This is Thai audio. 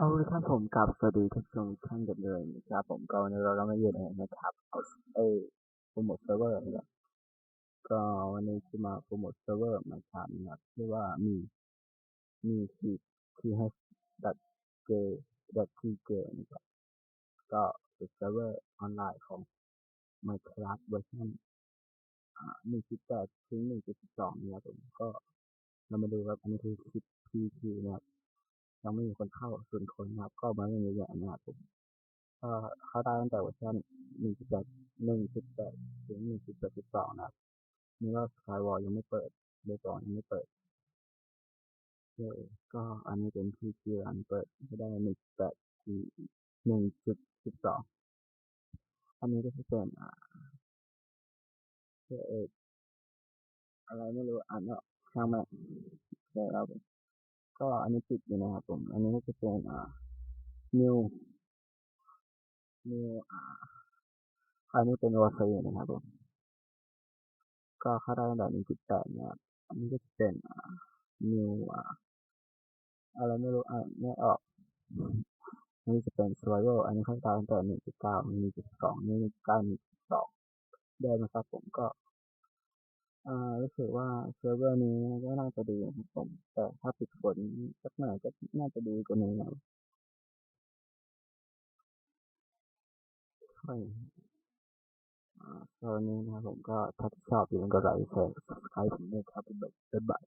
เอาเลยครับผมกับสวัสดีทุกชมทุกท่านกันเลยนะครับผมก็วันนี้เราก็มาอยู่ในนะครับเอาเอโปรโมทเซิร์ฟเวอร์นะครับก็วันนี้จะมาโปรโมทเซิร์ฟเวอร์มาถามนะครับที่ว่ามีมีทีทีให้ดัดเจดัดทีเจนะครับก็เป็นเซิร์ฟเวอร์ออนไลน์ของ Minecraft เวอร์ชันอ่า1.8ถึง1.12นะครับผมก็เรามาดูครับอันนี้คือคลิป PT นะครับ ยังไม่มีคนเข้าส่วนคนนะครับ ก็มาเรื่อยๆนะครับผมก็เข้าได้ตั้งแต่เวอร์ชัน1.8 1.8ถึง1.8.2นะครับนี่ก็สกายวอลยังไม่เปิดเบสองยังไม่เปิดก็อันนี้เป็นที่ที่อันเปิดไม่ได้1.8ที่1.12อันนี้ก็จะเป็นอ่าเอกอะไรไม่รู้อ่านไม่ออกช่างแม่เดี๋ยวเรา ก็อันนี้ปิดอยู่นะครับผม อันนี้ก็จะเป็นอ่า new new อ่าอันนี้เป็นวอซนะครับผม ก็เข้าได้ตั้งแต่หนึ่งจุดแปดนะครับ อันนี้ก็จะเป็นอ่า new อ่าอะไรไม่รู้อ่านไม่ออกอันนี้จะเป็น survival อันนี้เข้าได้ตั้งแต่หนึ่งจุดเก้าหนึ่งจุดสองหนึ่งจุดเก้าหนึ่งจุดสองเดินนะครับผมก็ อ่ารู้สึกว่าเซิร์ฟเวอร์นี้ก็น่าจะดีนะครับผมแต่ถ้าปิดฝนสักหน่อยก็น่าจะดีกว่านี้นะค่อยอ่าตอนนี้นะครับผมก็ถ้าชอบอย่าลืมกดไลค์แชร์ subscribe ผมด้วยครับบ๊ายบาย